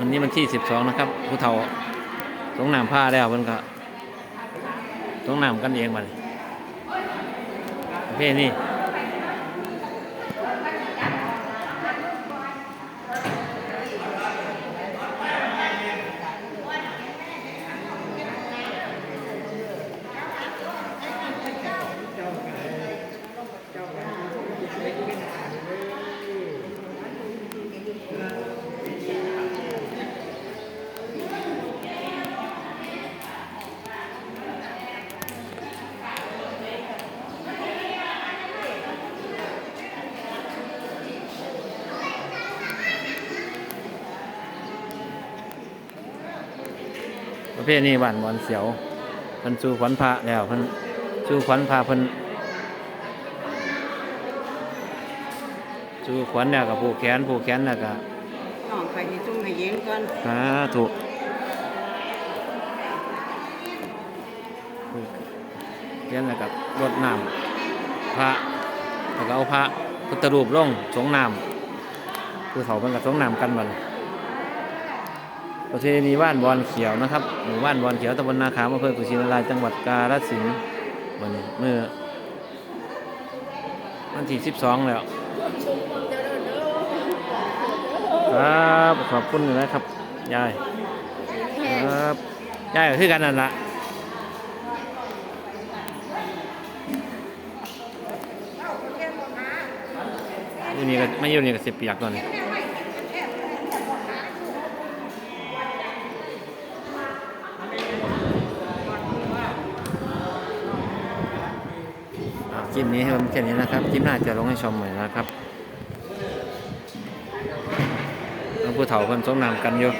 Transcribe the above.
วันนี้วันที่สิบสองนะครับผู้เฒ่าสงน้ำผ้าแล้วมันก็สงน้ำกันเองมาเลยประเภทนี้ ประเภทนี้บ้านบอนเสียวเพิ่นสู่ขวัญพระแล้วเพิ่นสู่ขวัญพระเพิ่นสู่ขวัญแล้วกับผูกแขนผูกแขนแล้วก็น้องไปที่จุ่มให้เย็นก่อนสาธุเขียนแล้วกับรดน้ำพระแล้วก็เอาพระพุทธรูปลงสงน้ำคือเขาเป็นกับสงน้ำกันบัดน ประเพณีบ้านบอนเขียวนะครับหมู่บ้านบอนเขียวตำบลนาขามอำเภอกุชินารายจังหวัดกาฬสินธุ์วันนี้เมื่อวันที่สิบสองแล้วครับขอบคุณนะครับยายครับยายก็คือกันนั่นละยู่นี่ก็ไม่อยู่นี่ก็สิบเปียกก่อนอ่ คลิปนี้ให้ผมแค่นี้นะครับคลิปหน้าจะลงให้ชมใหม่นะครับผู้เฒ่าคนสงนามกันอยู่